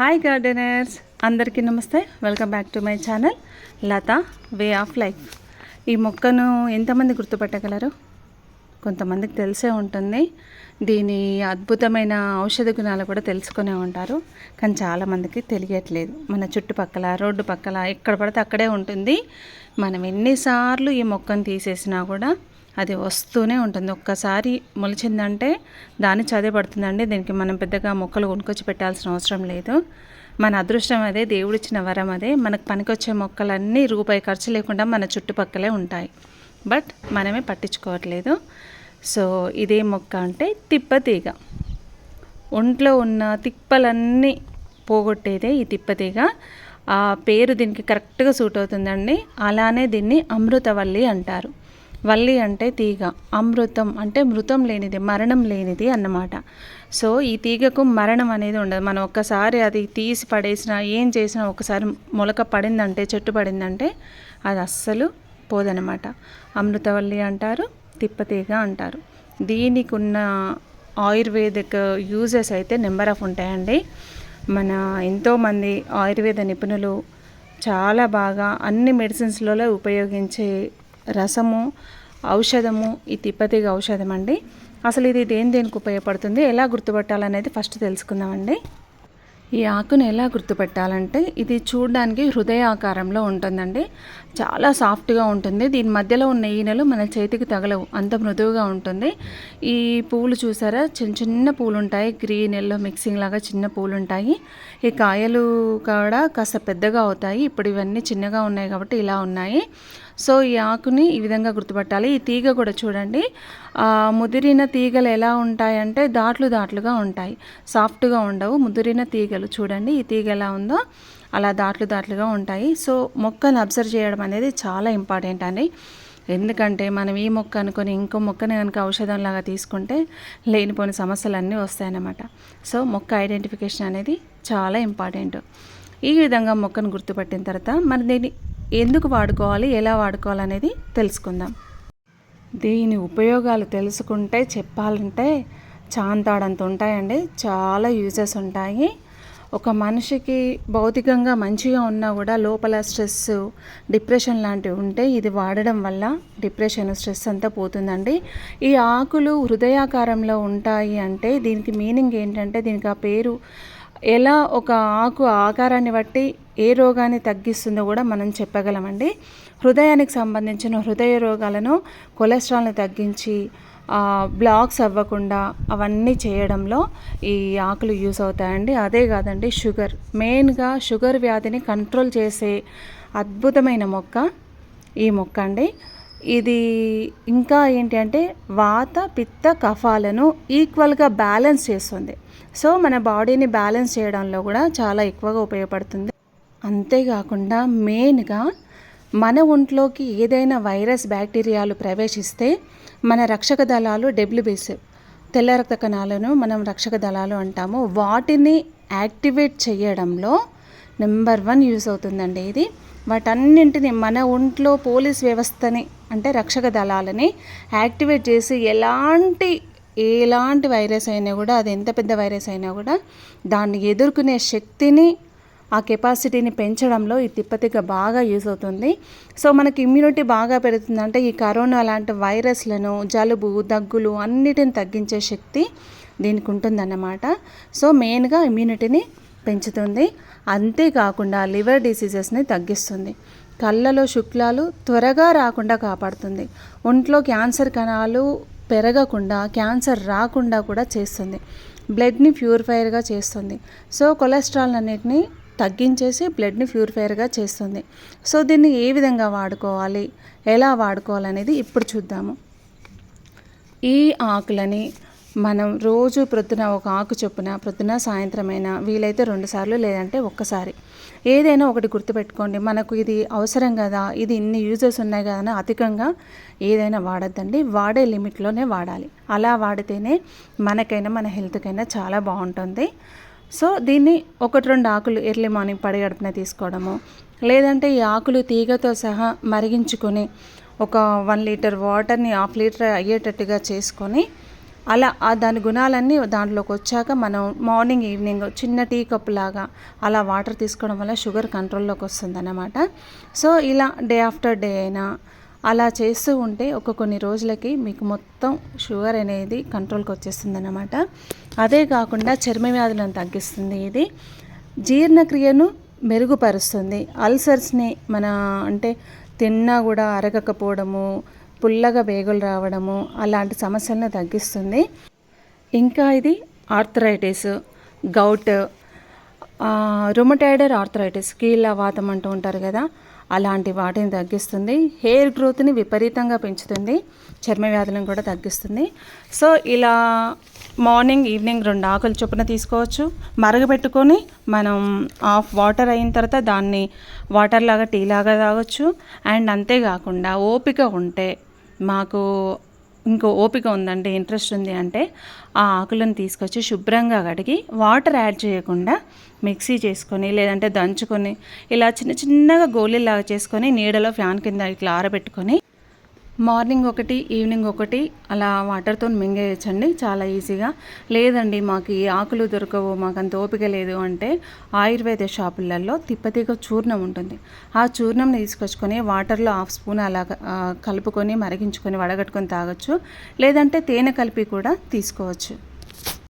Hi gardeners అందరికీ నమస్తే. Welcome back to my channel Latha way of life ఈ మొక్కను ఎంతమంది గుర్తుపట్టగలరు? కొంతమందికి తెలిసే ఉంటుంది. దీని అద్భుతమైన ఔషధ గుణాలు కూడా తెలుసుకునే ఉంటారు. కానీ చాలామందికి తెలియట్లేదు. మన చుట్టుపక్కల రోడ్డు పక్కల ఎక్కడ పడితే అక్కడే ఉంటుంది. మనం ఎన్నిసార్లు ఈ మొక్కను తీసేసినా కూడా అది వస్తూనే ఉంటుంది. ఒక్కసారి మొలిచిందంటే దాన్ని చదివి పడుతుందండి. దీనికి మనం పెద్దగా మొక్కలు కొనుక్కొచ్చి పెట్టాల్సిన అవసరం లేదు. మన అదృష్టం అదే దేవుడిచ్చిన వరం అదే. మనకు పనికొచ్చే మొక్కలన్నీ రూపాయి ఖర్చు లేకుండా మన చుట్టుపక్కలే ఉంటాయి. బట్ మనమే పట్టించుకోవట్లేదు. సో ఇదే మొక్క అంటే తిప్పతీగ. ఒంట్లో ఉన్న తిప్పలన్నీ పోగొట్టేదే ఈ తిప్పతీగ. ఆ పేరు దీనికి కరెక్ట్గా సూట్ అవుతుందండి. అలానే దీన్ని అమృతవల్లి అంటారు. వల్లి అంటే తీగ అమృతం అంటే మృతం లేనిది మరణం లేనిది అన్నమాట. సో ఈ తీగకు మరణం అనేది ఉండదు. మనం ఒక్కసారి అది తీసి పడేసినా ఏం చేసినా ఒకసారి మొలక పడిందంటే చెట్టు పడిందంటే అది అస్సలు పోదనమాట అమృతవల్లి అంటారు తిప్పతీగ అంటారు. దీనికి ఉన్న ఆయుర్వేదిక్ యూజెస్ అయితే నెంబర్ ఆఫ్ ఉంటాయండి. మన ఎంతోమంది ఆయుర్వేద నిపుణులు చాలా బాగా అన్ని మెడిసిన్స్లలో ఉపయోగించే రసము ఔషధము ఈ తిప్పతీగ ఔషధం అండి. అసలు ఇది దేని దేనికి ఉపయోగపడుతుంది ఎలా గుర్తుపట్టాలనేది ఫస్ట్ తెలుసుకుందామండి. ఈ ఆకును ఎలా గుర్తుపెట్టాలంటే ఇది చూడడానికి హృదయ ఆకారంలో ఉంటుందండి. చాలా సాఫ్ట్గా ఉంటుంది. దీని మధ్యలో ఉన్న ఈనెలు మన చేతికి తగలవు. అంత మృదువుగా ఉంటుంది. ఈ పూలు చూసారా? చిన్న చిన్న పూలు ఉంటాయి గ్రీన్ ఎల్లో మిక్సింగ్ లాగా చిన్న పూలు ఉంటాయి ఈ కాయలు కూడా కాస్త పెద్దగా అవుతాయి. ఇప్పుడు ఇవన్నీ చిన్నగా ఉన్నాయి కాబట్టి ఇలా ఉన్నాయి. సో ఈ ఆకుని ఈ విధంగా గుర్తుపట్టాలి. ఈ తీగ కూడా చూడండి. ముదిరిన తీగలు ఎలా ఉంటాయంటే దాట్లు దాట్లుగా ఉంటాయి. సాఫ్ట్గా ఉండవు. ముదిరిన తీగలు చూడండి. ఈ తీగ ఎలా ఉందో అలా దాట్లు దాట్లుగా ఉంటాయి. సో మొక్కను అబ్జర్వ్ చేయడం అనేది చాలా ఇంపార్టెంట్ అండి. ఎందుకంటే మనం ఈ మొక్క అనుకొని ఇంకో మొక్కని కనుక ఔషధంలాగా తీసుకుంటే లేనిపోని సమస్యలు అన్నీ వస్తాయన్నమాట. సో మొక్క ఐడెంటిఫికేషన్ అనేది చాలా ఇంపార్టెంట్. ఈ విధంగా మొక్కను గుర్తుపట్టిన తర్వాత మరి దీన్ని ఎందుకు వాడుకోవాలి ఎలా వాడుకోవాలి అనేది తెలుసుకుందాం. దీని ఉపయోగాలు తెలుసుకుంటే చెప్పాలంటే చాంతాడంత ఉంటాయండి. చాలా యూజెస్ ఉంటాయి. ఒక మనిషికి భౌతికంగా మంచిగా ఉన్నా కూడా లోపల స్ట్రెస్ డిప్రెషన్ లాంటివి ఉంటే ఇది వాడడం వల్ల డిప్రెషన్ స్ట్రెస్ అంతా పోతుందండి. ఈ ఆకులు హృదయాకారంలో ఉంటాయి అంటే దీనికి మీనింగ్ ఏంటంటే దీనికి ఆ పేరు ఎలా ఒక ఆకు ఆకారాన్ని బట్టి ఏ రోగాన్ని తగ్గిస్తుందో కూడా మనం చెప్పగలమండి. హృదయానికి సంబంధించిన హృదయ రోగాలను కొలెస్ట్రాల్ని తగ్గించి బ్లాక్స్ అవ్వకుండా అవన్నీ చేయడంలో ఈ ఆకులు యూస్ అవుతాయండి. అదే కాదండి షుగర్. మెయిన్గా షుగర్ వ్యాధిని కంట్రోల్ చేసే అద్భుతమైన మొక్క ఈ మొక్క అండి. ఇది ఇంకా ఏంటి అంటే వాత పిత్త కఫాలను ఈక్వల్గా బ్యాలెన్స్ చేస్తుంది. సో మన బాడీని బ్యాలెన్స్ చేయడంలో కూడా చాలా ఎక్కువగా ఉపయోగపడుతుంది. అంతేకాకుండా మెయిన్గా మన ఒంట్లోకి ఏదైనా వైరస్ బ్యాక్టీరియాలు ప్రవేశిస్తే మన రక్షక దళాలు డబ్ల్యూబీస్ తెల్ల రక్త కణాలను మనం రక్షక దళాలు అంటాము. వాటిని యాక్టివేట్ చేయడంలో నెంబర్ వన్ యూస్ అవుతుందండి ఇది. వాటన్నింటిని మన ఒంట్లో పోలీస్ వ్యవస్థని అంటే రక్షక దళాలని యాక్టివేట్ చేసి ఎలాంటి ఎలాంటి వైరస్ అయినా కూడా అది ఎంత పెద్ద వైరస్ అయినా కూడా దాన్ని ఎదుర్కొనే శక్తిని ఆ కెపాసిటీని పెంచడంలో ఈ తిప్పతిక బాగా యూజ్ అవుతుంది. సో మనకి ఇమ్యూనిటీ బాగా పెరుగుతుంది అంటే ఈ కరోనా లాంటి వైరస్లను జలుబు దగ్గులు అన్నిటిని తగ్గించే శక్తి దీనికి ఉంటుందన్నమాట. సో మెయిన్గా ఇమ్యూనిటీని పెంచుతుంది. అంతేకాకుండా లివర్ డిసీజెస్ని తగ్గిస్తుంది. కళ్ళలో శుక్లాలు త్వరగా రాకుండా కాపాడుతుంది. ఒంట్లో క్యాన్సర్ కణాలు పెరగకుండా క్యాన్సర్ రాకుండా కూడా చేస్తుంది. బ్లడ్ని ప్యూరిఫైర్గా చేస్తుంది. సో కొలెస్ట్రాల్ అన్నిటిని తగ్గించేసి బ్లడ్ని ప్యూరిఫైర్గా చేస్తుంది. సో దీన్ని ఏ విధంగా వాడుకోవాలి? ఎలా వాడుకోవాలనేది ఇప్పుడు చూద్దాము. ఈ ఆకులని మనం రోజు ప్రొద్దున ఒక ఆకు చొప్పున ప్రొద్దున సాయంత్రమైనా వీలైతే రెండుసార్లు లేదంటే ఒక్కసారి. ఏదైనా ఒకటి గుర్తుపెట్టుకోండి. మనకు ఇది అవసరం కదా ఇది ఇన్ని యూజెస్ ఉన్నాయి కదా అని అధికంగా ఏదైనా వాడద్దండి. వాడే లిమిట్లోనే వాడాలి. అలా వాడితేనే మనకైనా మన హెల్త్కైనా చాలా బాగుంటుంది. సో దీన్ని ఒకటి రెండు ఆకులు ఎర్లీ మార్నింగ్ పడిగడుపున తీసుకోవడము. లేదంటే ఈ ఆకులు తీగతో సహా మరిగించుకొని ఒక వన్ లీటర్ వాటర్ని హాఫ్ లీటర్ అయ్యేటట్టుగా చేసుకొని అలా ఆ దాని గుణాలన్నీ దాంట్లోకి వచ్చాక మనం మార్నింగ్ ఈవినింగ్ చిన్న టీ కప్ లాగా అలా వాటర్ తీసుకోవడం వల్ల షుగర్ కంట్రోల్లోకి వస్తుంది అన్నమాట సో ఇలా డే ఆఫ్టర్ డే అయినా అలా చేస్తూ ఉంటే ఒక కొన్ని రోజులకి మీకు మొత్తం షుగర్ అనేది కంట్రోల్కి వచ్చేస్తుంది అనమాట అదే కాకుండా చర్మ వ్యాధులను తగ్గిస్తుంది ఇది. జీర్ణక్రియను మెరుగుపరుస్తుంది. అల్సర్స్ని మన అంటే తిన్నా కూడా అరగకపోవడము పుల్లగా బేగులు రావడము అలాంటి సమస్యలను తగ్గిస్తుంది. ఇంకా ఇది ఆర్థరైటిస్ గౌట్ రొమటైడర్ ఆర్థరైటిస్ కీళ్ళ వాతం అంటూ ఉంటారు కదా అలాంటి వాటిని తగ్గిస్తుంది. హెయిర్ గ్రోత్ని విపరీతంగా పెంచుతుంది. చర్మ వ్యాధులను కూడా తగ్గిస్తుంది. సో ఇలా మార్నింగ్ ఈవినింగ్ రెండు ఆకులు చొప్పున తీసుకోవచ్చు. మరగబెట్టుకొని మనం ఆఫ్ వాటర్ అయిన తర్వాత దాన్ని వాటర్ లాగా టీ లాగా తాగొచ్చు. అండ్ అంతేకాకుండా ఓపిక ఉంటే మాకు ఇంకో ఓపిక ఉందంటే ఇంట్రెస్ట్ ఉంది అంటే ఆ ఆకులను తీసుకొచ్చి శుభ్రంగా కడిగి వాటర్ యాడ్ చేయకుండా మిక్సీ చేసుకొని లేదంటే దంచుకొని ఇలా చిన్న చిన్నగా గోళీలాగా చేసుకొని నీడలో ఫ్యాన్ కింద ఇట్లా ఆరబెట్టుకొని మార్నింగ్ ఒకటి ఈవినింగ్ ఒకటి అలా వాటర్తో మింగేయచ్చండి చాలా ఈజీగా లేదండి మాకు ఈ ఆకులు దొరకవు మాకు అంత ఓపిక లేదు అంటే ఆయుర్వేద షాపులలో తిప్పతీగ చూర్ణం ఉంటుంది. ఆ చూర్ణం తీసుకొచ్చుకొని వాటర్లో హాఫ్ స్పూన్ అలా కలుపుకొని మరిగించుకొని వడగట్టుకొని తాగొచ్చు. లేదంటే తేనె కలిపి కూడా తీసుకోవచ్చు.